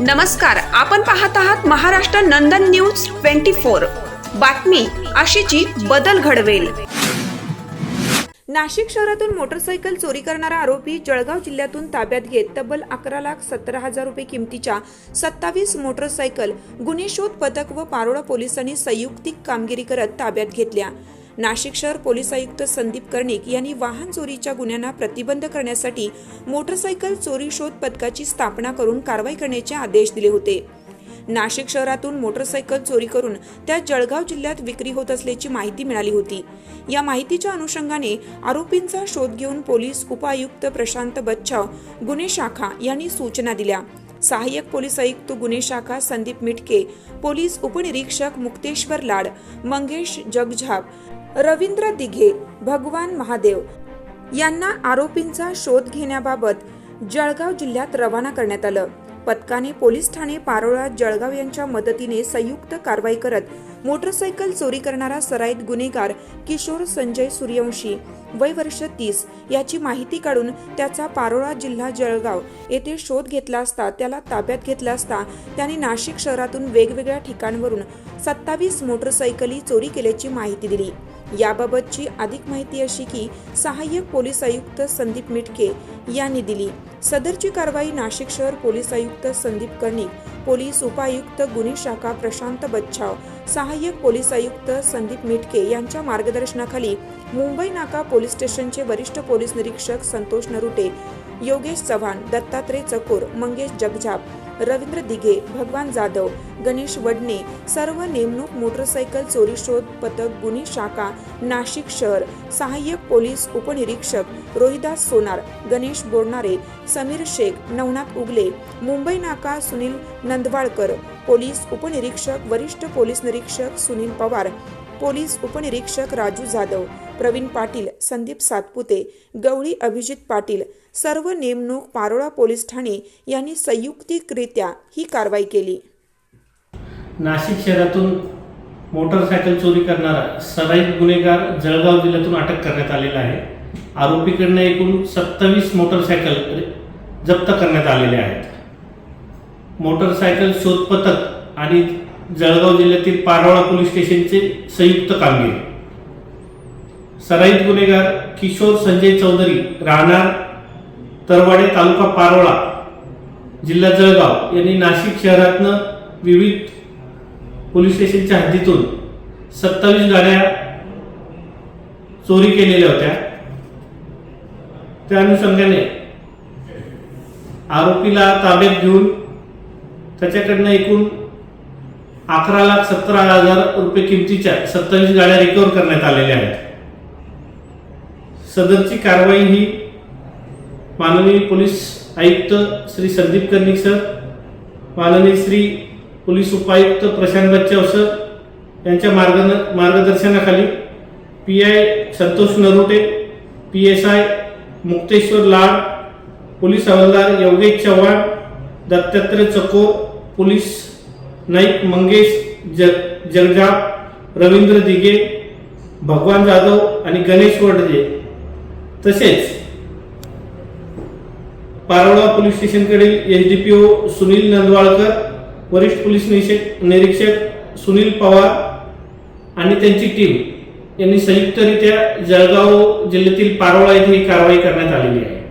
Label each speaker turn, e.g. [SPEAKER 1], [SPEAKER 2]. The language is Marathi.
[SPEAKER 1] नमस्कार आपण पाहत आहात Maharashtra Nandan news twenty four. बातमी अशीची बदल घडवेल. नाशिक शहरातून मोटरसायकल चोरी करणारा आरोपी जळगाव जिल्ह्यातून ताब्यात घेत तब्बल अकरा लाख सतरा हजार रुपये किमतीच्या सत्तावीस मोटरसायकल गुन्हे शोध पथक व पारोळा पोलिसांनी संयुक्तिक कामगिरी करत ताब्यात घेतल्या. नाशिक शहर पोलीस आयुक्त संदीप कर्णिक यांनी वाहन चोरीच्या गुन्ह्यांना प्रतिबंध करण्यासाठी मोटरसायकल चोरी शोध पथकाची स्थापना करून कारवाई करण्याचे आदेश दिले होते. नाशिक शहरातून मोटरसायकल चोरी करून त्या जळगाव जिल्ह्यात विक्री होत असल्याची माहिती मिळाली होती. या माहितीच्या अनुषंगाने आरोपींचा शोध घेऊन पोलीस उपायुक्त प्रशांत बच्छाव गुन्हे शाखा यांनी सूचना दिल्या. सहाय्यक पोलीस आयुक्त गुन्हे शाखा संदीप मिटके पोलीस उपनिरीक्षक मुक्तेश्वर लाड मंगेश जगझाप रवींद्र दिघे भगवान महादेव यांना आरोपींचा शोध घेण्याबाबत जळगाव जिल्ह्यात रवाना करण्यात आलं. पथकाने पोलीस ठाणे पारोळा जळगाव यांच्या मदतीने संयुक्त कारवाई करत मोटरसायकल चोरी करणारा सराईत गुन्हेगार किशोर संजय सूर्यवंशी वय वर्ष तीस याची माहिती काढून त्याचा पारोळा जिल्हा जळगाव येथे शोध घेतला असता त्याला ताब्यात घेतला असता त्याने नाशिक शहरातून वेगवेगळ्या ठिकाणवरून सत्तावीस मोटरसायकली चोरी केल्याची माहिती दिली. याबाबतची अधिक माहिती अशी की सहाय्यक पोलीस आयुक्त संदीप मिटके यांनी दिली. सदरची कारवाई नाशिक शहर पोलीस आयुक्त संदीप कर्णिक पोलीस उपायुक्त गुन्हे शाखा प्रशांत बच्छाव सहाय्यक पोलीस आयुक्त संदीप मिटके यांच्या मार्गदर्शनाखाली मुंबई नाका पोलीस स्टेशनचे वरिष्ठ पोलीस निरीक्षक संतोष नरुटे योगेश चव्हाण दत्तात्रय चकोर मंगेश जगझाप रवींद्र दिघे भगवान जाधव गणेश वडणे सर्व नेमणूक मोटरसायकल चोरी शोध पथक गुन्हे शाखा नाशिक शहर सहाय्यक पोलीस उपनिरीक्षक रोहिदास सोनार गणेश बोरणारे समीर शेख नवनाथ उगले मुंबई नाका सुनील नंदवाळकर पोलीस उपनिरीक्षक वरिष्ठ पोलीस निरीक्षक सुनील पवार पोलीस उपनिरीक्षक राजू जाधव प्रवीण पाटील संदीप सातपुते गवळी अभिजित पाटील सर्व नेमणूक पारोळा पोलीस ठाणे यांनी संयुक्तिकरित्या ही कारवाई केली.
[SPEAKER 2] नाशिक शहरातून मोटरसायकल चोरी करणारा सराईत गुन्हेगार जळगाव जिल्ह्यातून अटक करण्यात आलेला आहे. आरोपीकडनं एकूण सत्तावीस मोटरसायकल जप्त करण्यात आलेले आहेत. मोटरसायकल शोध पथक आणि जळगाव जिल्ह्यातील पारोळा पोलीस स्टेशनचे संयुक्त कामगिरी. सराईत गुन्हेगार किशोर संजय चौधरी राहणार तरवाडे तालुका पारोळा जिल्हा जळगाव यांनी नाशिक शहरातनं विविध पोलीस स्टेशनच्या हद्दीतून सत्तावीस गाड्या चोरी केलेल्या होत्या. त्या अनुषंगाने आरोपीला ताब्यात घेऊन त्याच्याकडनं एकूण अकरा लाख सतरा हजार रुपये किमतीच्या सत्तावीस गाड्या रिकव्हर करण्यात आलेल्या आहेत. सदरची कारवाई ही माननीय पोलीस आयुक्त श्री संदीप कर्णिक सर माननीय श्री पोलीस उपायुक्त प्रशांत बच्चाव सर यांच्या मार्ग मार्गदर्शनाखाली P I Santosh Narote P S I Mukteshwar Lad police हवालदार योगेश चव्हाण दत्तात्रय चकोर पोलीस नाईक मंगेश जग जगजाप रवींद्र दिघे भगवान जाधव आणि गणेश वडजे तसेच Parola police स्टेशनकडील S D P O Sunil Nandwalkar वरिष्ठ पोलीस निरीक्षक निरीक्षक सुनील पवार आणि त्यांची टीम यांनी संयुक्तरित्या जळगाव जिल्ह्यातील पारोळा येथे ही कारवाई करण्यात आलेली आहे.